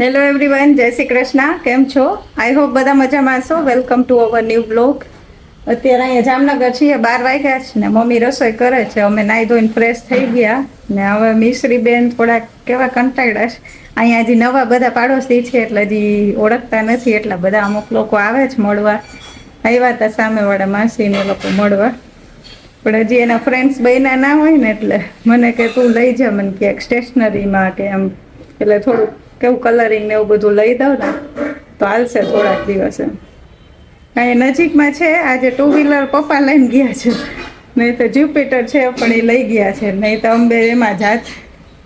Hello everyone જય શ્રી કૃષ્ણ. કેમ છો? આઈ હોપ બધા મજામાં છો welcome to our new blog અત્યારે અહીંયા જામનગર છીએ, બાર વાગ્યા છે ને મમ્મી રસોઈ કરે છે. અમે નાહી ધોઈને ફ્રેશ થઈ ગયા ને હવે મિશ્રી બેન થોડાક કેવા કંટાળ્યા છે. અહીંયા હજી નવા બધા પાડોશી છે એટલે હજી ઓળખતા નથી, એટલા બધા અમુક લોકો આવે છે મળવા. આવ્યા હતા સામેવાળા માસીને લોકો મળવા. પણ હજી એના ફ્રેન્ડ્સ બન્યા ના હોય ને એટલે મને કે તું લઈ જા, મને ક્યાંક સ્ટેશનરીમાં કે એમ. એટલે થોડુંક કેવું કલરિંગ ને એવું બધું લઈ દઉં ને, તો હાલશે થોડાક દિવસે અહીં નજીકમાં છે, આજે ટુ વ્હીલર પપ્પા લઈને ગયા છે. નહીં તો જ્યુપિટર છે, પણ એ લઈ ગયા છે. નહીં તો અંબે એમાં જાત.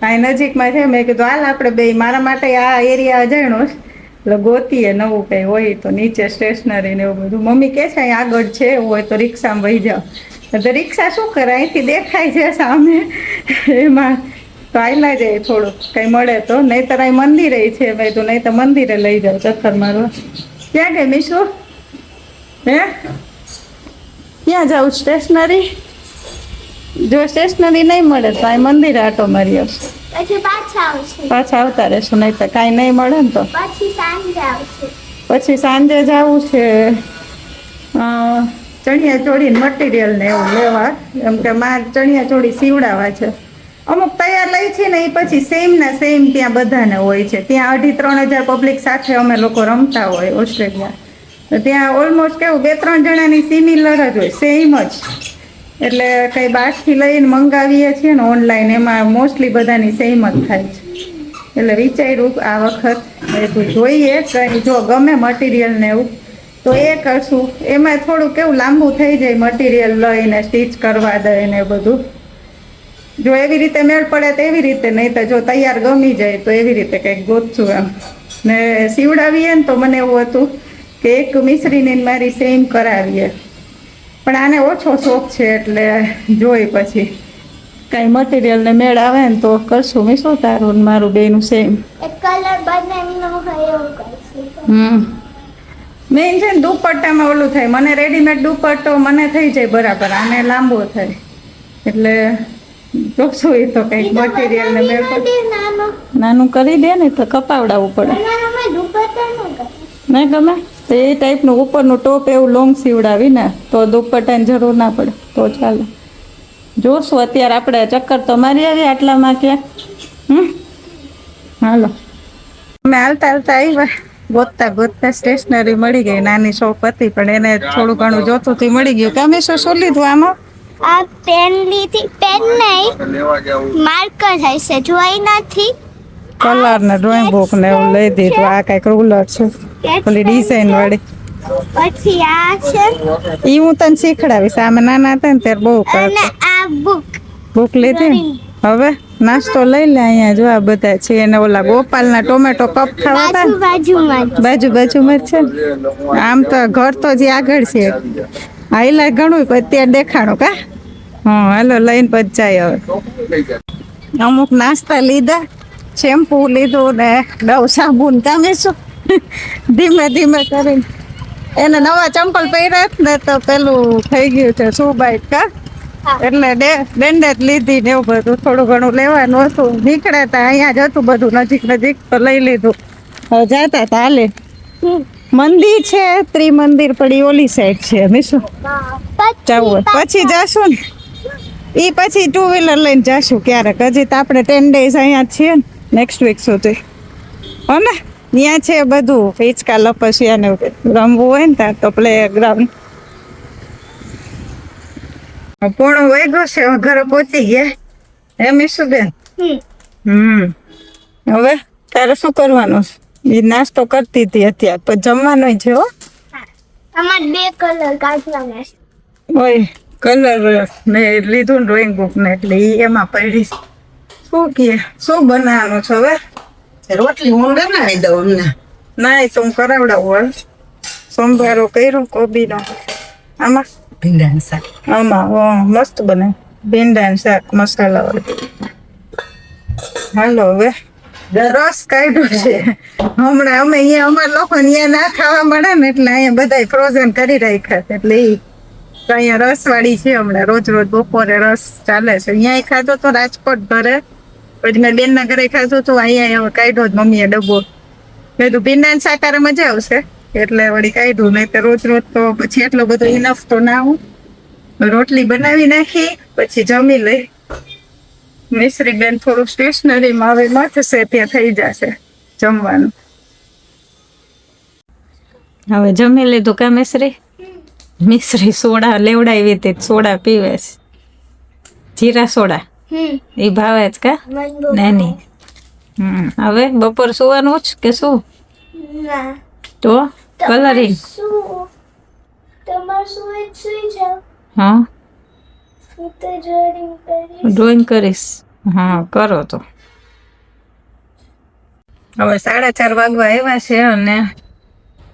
અહીં નજીકમાં છે, મેં કીધું, હાલ આપણે બે, મારા માટે આ એરિયા અજાણ્યો એટલે ગોતીએ, નવું કંઈ હોય તો નીચે સ્ટેશનરી ને એવું બધું. મમ્મી કહે છે, અહીં આગળ છે, એવું હોય તો રિક્ષામાં વહી જાઓ. તો રિક્ષા શું કરે? અહીંથી દેખાય છે સામે. એમાં તો આયલા જાય થોડુંક કંઈ મળે તો. નહીંતર અહીં મંદિરે છે ભાઈ તો નહીં તો મંદિરે લઈ જાઓ ચક્કર મારવા. ક્યાં ગઈ મીશુ? હે? ક્યાં જાઉં? સ્ટેશનરી? જો સ્ટેશનરી નહીં મળે તો અહીં મંદિરે આટો મારી આવશે. પછી પાછા આવશે. પાછા આવતા રહેશું નહીં તો કાંઈ નહીં મળે ને તો. પછી સાંજે આવશે. પછી સાંજે જવું છે. ચણિયા ચોળી મટીરિયલ ને એવું લેવા. એમ કે માં ચણિયા ચોળી સીવડાવવા છે. અમુક તૈયાર લઈ છે ને એ પછી સેમ ને સેમ ત્યાં બધાને હોય છે. ત્યાં અઢી ત્રણ હજાર પબ્લિક સાથે અમે લોકો રમતા હોય ઓસ્ટ્રેલિયા. ત્યાં ઓલમોસ્ટ કેવું બે ત્રણ જણાની સિમિલર જ હોય સેમ જ. એટલે કંઈ બહારથી લઈને મંગાવીએ છીએ ને ઓનલાઈન એમાં મોસ્ટલી બધાની સેમ જ થાય છે. એટલે વિચાર્યું આ વખત એ તો જોઈએ, કંઈ જો ગમે મટીરિયલ ને એવું, તો એ કરશું. એમાં થોડું કેવું લાંબુ થઈ જાય મટીરિયલ લઈને સ્ટીચ કરવા દઈને બધું. જો એવી રીતે મેળ પડે તો એવી રીતે નહીં તો જો તૈયાર ગમી જાય તો એવી રીતે કંઈક ગોતશું એમ. ને સીવડાવીએ ને તો મને એવું હતું કે એક મિશ્રીને મારી સેમ કરાવીએ. પણ આને ઓછો શોખ છે એટલે જોઈ પછી. કાંઈ મટીરિયલ ને મેળ આવે ને તો કરશું મેં શું તારું ને મારું બેનું સેમ હમ. મેઇન છે ને દુપટ્ટામાં ઓલું થાય. મને રેડીમેડ દુપટ્ટો મને થઈ જાય બરાબર. આને લાંબો થાય. એટલે જોશું એ તો કંઈક મટીરિયલ ને મેળ નાનું. કરી દે ને તો કપાવડાવવું પડે. નહીં ગમે. તો એ ટાઈપનું ઉપરનું ટોપ એવું લોંગ સીવડાવી ને તો દુપટ્ટાની જરૂર ના પડે. તો ચાલે. જોશું અત્યારે આપણે ચક્કર તો મારી આવી આટલામાં ક્યાં હમ? હાલો. અમે હાલતા હાલતા આવ્યા ગોતતા ગોતતા સ્ટેશનરી મળી ગઈ નાની શોપ હતી પણ એને થોડું ઘણું જોતું થી મળી ગયું. તમે શું શું લીધું આમાં? આ પેન લીધી પેન નહીં. માર્કર હશે જોઈ નથી. કલર ને ડ્રોઈંગ બુક ને એવું લઈ દીધું. આ કંઈક રૂલર છે. ઓલી ડિઝાઇન વાળી. પછી આ છે. ઈ હું તને શીખડાવીશ. આમે નાના હતા ને ત્યારે બહુ અને કરતા આ બુક બુક લીધી ને? હવે નાસ્તો લઈ લે અહીંયા જો આ બધા છે. અને ઓલા ગોપાલના ટોમેટો કપ ખાવા હતા. બાજુ બાજુમાં. જ. છે. આમ તો ઘર તો જે આગળ છે. હાઈલા ઘણું પણ ત્યાં દેખાણું કા? હા હાલો લઈને પચાય હવે. અમુક નાસ્તા લીધા શેમ્પુ લીધું ને ડવ સાબુન તમે શું ધીમે ધીમે કરીને. એને નવા ચંપલ પહેર્યા ને તો પેલું થઈ ગયું છે શું બાઈક કા એટલે ડે ડેન્ડે જ લીધી ને એવું બધું. થોડું ઘણું લેવાનું હતું. નીકળ્યા હતા અહીંયા જ હતું બધું નજીક નજીક તો લઈ લીધું. હવે જતા હતા હાલે. મંદિર છે ત્રિમંદિર પડી ઓલી સાઈડ છે મીશું જવું. પછી જશું ને. ઈ પછી ટુ વ્હીલર લઈને જશું ક્યારેક. હજી તો આપણે ટેન ડેઝ અહીંયા છીએ ને. નેક્સ્ટ વીક સુધી. હો ને ત્યાં છે બધું. હિંચકા લપસિયા ને રમવું હોય ને ત્યાં તો પ્લે ગ્રાઉન્ડ પોણો વાગ્યો છે. ઘરે પહોંચી ગયા. એમ મીશુબેન બેન હમ. હવે તારે શું કરવાનું? છે એ નાસ્તો કરતી હતી અત્યારે. પણ જમવાનો છે હો. અમારે બે કલર કાઢવાના છે. ઓય. કલર મેં લીધું ને ડ્રોઈંગ બુક ને એટલે એ એમાં પડી. શું કે શું બનાવવાનું છે હવે? રોટલી હું બનાવી દઉં અમને. ના એ તો હું કરાવડાવું હવે. સંભારો કર્યો કોબીનો. આમાં? ભીંડા શાક. આમાં હં, મસ્ત બને. ભીંડા શાક મસાલા વાળું. હાલો હવે. રસ કાઢ્યો છે. હમણાં અમે અહીંયા અમારા લોકો અહીંયા ના ખાવા મળે ને એટલે અહીંયા બધા ફ્રોઝન કરી રાખ્યા એટલે ઈ તો અહીંયા રસ વાળી છે હમણાં. રોજ રોજ બપોરે રસ ચાલે છે. અહીંયા ખાધો તો રાજકોટ ઘરે. પછી મેં બેનના ઘરે ખાધો તો અહીંયા કાઢ્યો જ મમ્મીએ ડબ્બો. મેં તો ભીંડા સાકારે મજા આવશે. એટલે વળી કાઢ્યું. નહીં તો રોજ રોજ તો પછી એટલો બધો ઇનફ તો ના હું. રોટલી બનાવી નાખી, પછી જમી લઈ. મિશ્રી બેન થોડું સ્ટેશનરીમાં હવે મથશે ત્યાં થઈ જશે જમવાનું. હવે જમી લીધું કા મિશ્રી? મિશ્રી સોડા લેવડાવી તે સોડા પીવે છે. જીરા સોડા. એ ભાવે જ કા? નાની. હવે બપોર સુવાનું જ કે શું? તો કલરિંગ. હા. ડ્રોઈંગ કરીશ. હા કરો તો. હવે સાડા ચાર વાગવા આવ્યા છે અને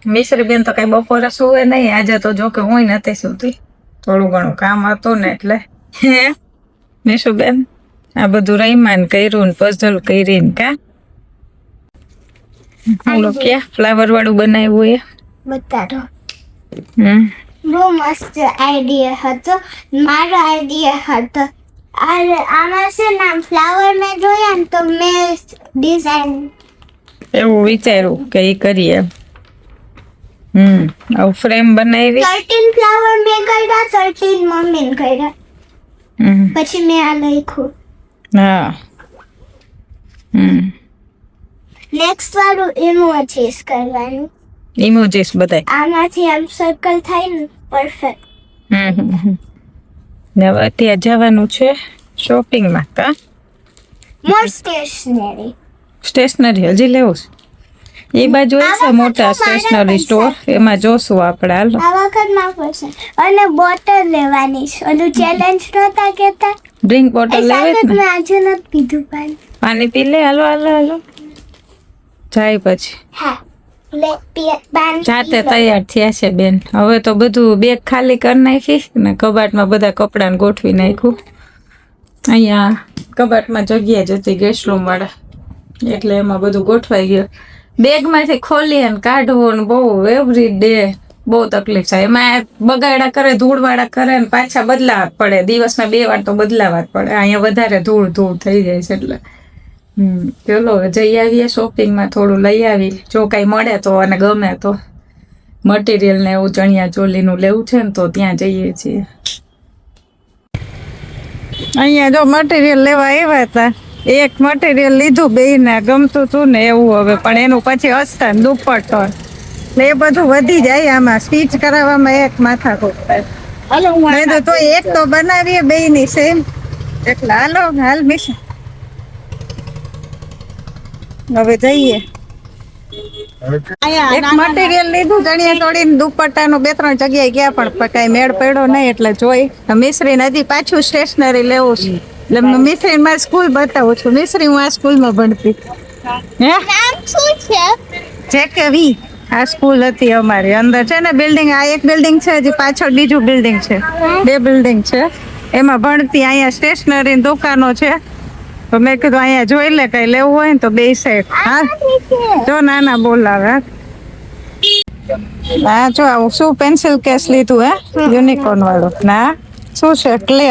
મિશ્રી બેન તો કઈ બપોરે સુવે નહીં. આજે તો જો કે હું નથી સુતી. થોડું ઘણું કામ હતું ને એટલે. હે? નિશુ બેન આ બધું રહીમાન કર્યું ને પઝલ કરી ને કા? ઓલો ક્યાં? ફ્લાવર વાળું બનાવ્યું એ? બતાડો. હમ. બહુ મસ્ત આઈડિયા હતો. મારો આઈડિયા હતો. આ આમાં છે ને ફ્લાવર મેં જોયા ને તો મેં ડિઝાઇન એવું વિચાર્યું કે એ કરીએ હમ. આવું ફ્રેમ બનાવી થર્ટીન ફ્લાવર મેં કર્યા થર્ટીન મમ્મીને કર્યા. હમ. પછી મેં આ લખ્યું. હા. હમ. નેક્સ્ટ વાળું ઇમોજીસ કરવાનું. ઇમોજીસ બધાય. આમાંથી આમ સર્કલ થાય ને પરફેક્ટ હમ. હવે અત્યારે જવાનું છે શોપિંગમાં કા? મોર સ્ટેશનરી સ્ટેશનરી હજી લેવું છે? એ બાજુ છે મોટા સ્ટેશનરી સ્ટોર એમાં જોશું આપણે હાલો. આ વખતમાં પડશે. અને બોટલ લેવાની છે. ઓલું ચેલેન્જ નહોતા કેતા ડ્રિંક બોટલ લેવી ને. આજે નથી પીધું પાણી. પાણી પી લે હાલો હાલો હાલો. જાય પછી. હા જાતે તૈયાર થયા છે બેન. હવે તો બધું બેગ ખાલી કરી નાખી ને કબાટમાં બધા કપડાને ગોઠવી નાખ્યું. અહીંયા કબાટમાં જગ્યા જ હતી ગેસ્ટ રૂમ વાળા. એટલે એમાં બધું ગોઠવાઈ ગયું. બેગમાંથી ખોલી અને કાઢવું ને બહુ એવરી ડે બહુ તકલીફ થાય. એમાં બગાડા કરે, ધૂળવાળા કરે ને પાછા બદલાવા પડે. દિવસમાં બે વાર તો બદલાવા જ પડે. અહીંયા વધારે ધૂળ ધૂળ થઈ જાય છે એટલે. ચલો, જઈ આવીએ શોપિંગમાં થોડું લઈ આવી. જો કાંઈ મળે તો અને ગમે તો. મટીરિયલ ને એવું ચણિયા ચોલીનું લેવું છે ને તો ત્યાં જઈએ છીએ. અહીંયા જો મટીરિયલ લેવા આવ્યા હતા. એક મટીરિયલ લીધું બે ને ગમતું હતું ને એવું હવે પણ એનું પછી અસ્તર દુપટ્ટો. એટલે એ બધું વધી જાય આમાં સ્ટીચ કરાવવામાં એક માથા હાલો તો એક તો બનાવીએ બે ની સેમ એટલે હાલો હાલ મિશન. હવે જઈએ. એક મટીરિયલ લીધું ચણિયા દુપટ્ટા દુપટ્ટાનું બે ત્રણ જગ્યાએ ગયા પણ કઈ મેળ પડ્યો નહીં એટલે જોઈ. મિશ્રી હજી પાછું સ્ટેશનરી લેવું છે. એટલે મિશ્રી મારી સ્કૂલ બતાવું છું. મિશ્રી હું આ સ્કૂલમાં ભણતી. હે? નામ શું છે? જે કેવી આ સ્કૂલ હતી અમારી. અંદર છે ને બિલ્ડિંગ આ એક બિલ્ડિંગ છે હજી પાછળ બીજું બિલ્ડિંગ છે. બે બિલ્ડિંગ છે. એમાં ભણતી અહીંયા સ્ટેશનરી દુકાનો છે. તો મેં કીધું અહીંયા જોઈ લે કઈ લેવું હોય ને તો બે સાઈડ હા? જો નાના બોલાવે. હા જો આવું શું પેન્સિલ કેસ લીધું હે? યુનિકોર્ન વાળું. ના? શું છે? ક્લે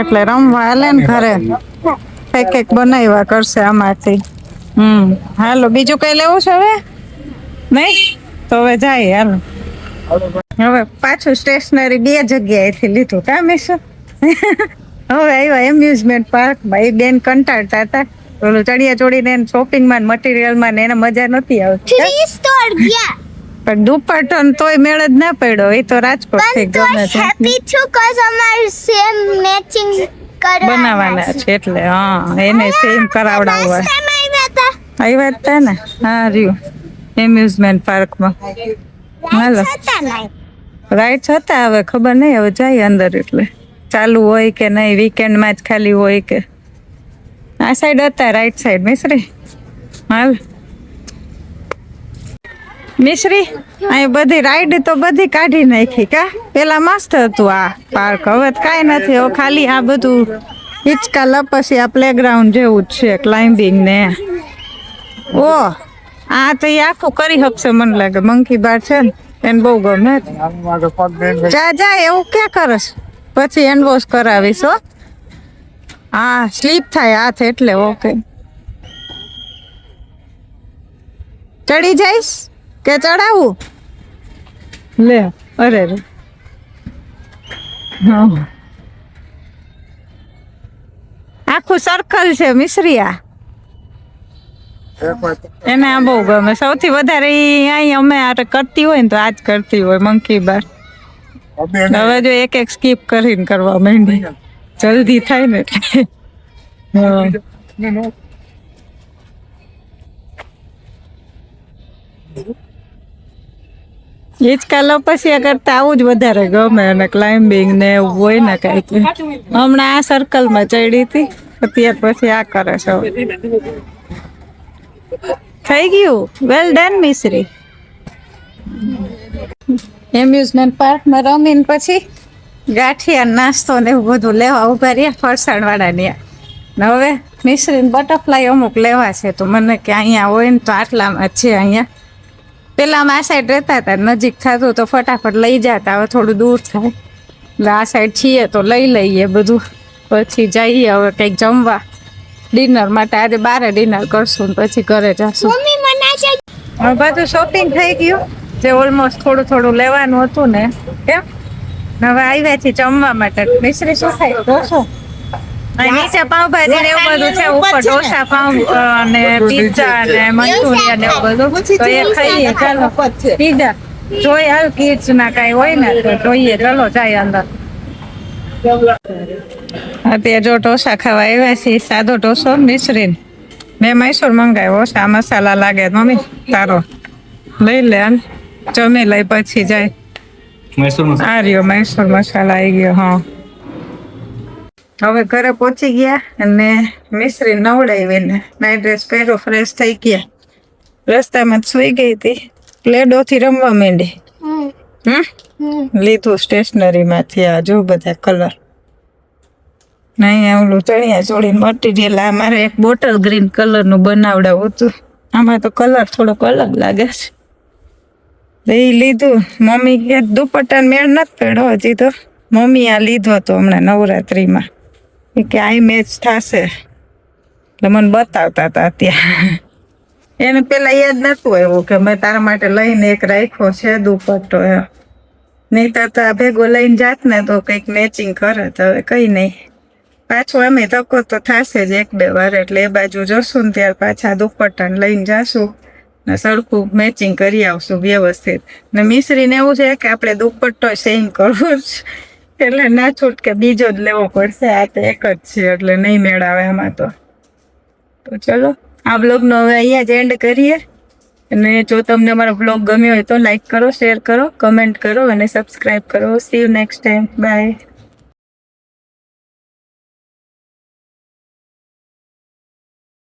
એટલે રમવા હાલે ને ઘરે? કંઈક કંઈક બનાવ્યા કરશે આમાંથી. હમ. હાલો, બીજું કઈ લેવું છે હવે? નહીં? તો હવે જાય, હાલો. હવે પાછું સ્ટેશનરી બે જગ્યાએથી લીધું, કા મિસ હવે આવ્યા એમ્યુઝમેન્ટ પાર્કમાં એ બેન કંટાળતા હતા. ઓલું ચણિયા ચોળીને શોપિંગમાં મટીરિયલમાં ને એને મજા નથી આવતી. પણ દુપટ્ટો તોય મેળ જ ના પડ્યો એ તો રાજકોટથી ગમે છે. હેપી છું કોઝ અમાર સેમ મેચિંગ બનાવવાના છે. એટલે હા એને સેમ કરાવડાવવા. આવ્યા હતા. ને હા રહ્યું. એમ્યુઝમેન્ટ પાર્કમાં હાલો. રાઈટ હતા હવે ખબર નહીં હવે જાય અંદર એટલે. ચાલુ હોય કે નહીં વીકેન્ડમાં જ ખાલી હોય કે. આ સાઈડ હતા રાઈટ સાઈડ મિશ્રી. હાલ. મિશ્રી, અહીં બધી રાઈડ તો બધી કાઢી નાખી કા? પેલા મસ્ત હતું આ પાર્ક હવે કાંઈ નથી, હવે ખાલી આ બધું હિચકા લપસી આ પ્લેગ્રાઉન્ડ જેવું જ છે ક્લાઇમ્બિંગ ને. ઓ, આ તો એ આખું કરી શકશે મને લાગે. મંકી બાર છે ને, એને બહુ ગમે. જા જા, એવું ક્યાં કરસ પછી હેન્ડ વોશ કરાવીશ, હો. હા સ્લીપ થાય હાથ એટલે ઓકે ચડી જઈશ? કે ચડાવું? લે અરે રે. હા. આખું સર્કલ છે મિશ્રિયા. એને આ બહુ ગમે. સૌથી વધારે ઈ અહીં અમે આ કરતી હોય ને તો આજ કરતી હોય મંકી બાર હવે જો એક એક સ્કીપ કરીને કરવા માંડી. જલ્દી થાય ને એટલે. હા. પછી કરતા આવું જ વધારે ગમે અને ક્લાઇમ્બિંગ ને એવું હોય ને કંઈક. હમણાં આ સર્કલમાં ચડી હતી, અત્યાર પછી આ કરે છે થઈ ગયું? Well done Mishri. એમ્યુઝમેન્ટ પાર્કમાં રમીને પછી ગાંઠિયા નાસ્તો ને એવું બધું લેવા ઊભા રહ્યા ફરસાણ વાળા ને હવે મિશ્રી બટરફ્લાય અમુક લેવા છે, તો મને કે અહીંયા હોય ને તો આટલામાં છે અહીંયા. પેલા આ સાઈડ રહેતા હતા નજીક થતું તો ફટાફટ લઈ જતા હવે થોડું દૂર થાય. એટલે આ સાઈડ છીએ તો લઈ લઈએ બધું. પછી જઈએ હવે કંઈક જમવા. ડિનર માટે આજે બારે ડિનર કરશું પછી ઘરે જશું. હવે બધું શોપિંગ થઈ ગયું. જે ઓલમોસ્ટ થોડું થોડું લેવાનું હતું ને કેમ હવે આવ્યા છીએ જમવા માટે. મિશ્રી શું થાય અહીં નીચે પાવભાજી ને એવું બધું છે ઉપર ઢોસા પાવ અને પિઝા અને મંચુરિયન ને એવું બધું. તો એ ખાઈએ ચાલો. પીઝા. જોઈ હાલ કિડ્સ ના કઈ હોય ને તો જોઈએ ચલો જાય અંદર. અત્યારે જો ઢોસા ખાવા આવ્યા છે સાદો ઢોસો મિશ્રીન. મેં મૈસૂર મંગાવ્યો આ મસાલા લાગે મમ્મી તારો. લઈ લે. જમી લઈ પછી જાય. મૈસૂર આ રહ્યો મૈસૂર મસાલા આવી ગયો હા. હવે ઘરે પહોંચી ગયા અને મિશ્રી નવડાવીને નાઇટ ડ્રેસ પહેરો ફ્રેશ થઈ ગયા. રસ્તામાં સુઈ ગઈ હતી. પ્લેડોથી રમવા માંડી. હમ. લીધું સ્ટેશનરીમાંથી આ જો બધા કલર નહીં ઓલું ચણિયા ચોળી મટીરિયલ આ મારે એક બોટલ ગ્રીન કલરનું બનાવડાવું હતું. આમાં તો કલર થોડોક અલગ લાગે છે. એ લીધું. મમ્મી કે દુપટ્ટા મેળ નથી પડ્યો હજી તો. મમ્મી આ લીધો હતો હમણાં નવરાત્રિમાં. કે આઈ મેચ થશે. એટલે મને બતાવતા હતા ત્યાં. એને પેલા યાદ નતું આવ્યું કે મેં તારા માટે લઈને એક રાખ્યો છે દુપટ્ટો એમ. નહીં તો આ ભેગો લઈને જાત ને તો કંઈક મેચિંગ કરે તો હવે કંઈ નહીં. પાછો અમે તકો તો થશે જ એક બે વાર એટલે એ બાજુ જશું ને ત્યાર પાછા દુપટ્ટાને લઈને જાશું ને સરખું મેચિંગ કરી આવશું વ્યવસ્થિત. ને મિશ્રીને એવું છે કે આપણે દુપટ્ટો સેમ કરવો જ એટલે ના છૂટકે બીજો જ લેવો પડશે. આ તો એક જ છે, એટલે નહીં મેળ આવે આમાં તો. તો ચલો, આ બ્લોગનો હવે અહીંયા જ એન્ડ કરીએ. અને જો તમને અમારો બ્લોગ ગમ્યો હોય તો લાઈક કરો, શેર કરો, કમેન્ટ કરો અને સબસ્ક્રાઈબ કરો. See you next time bye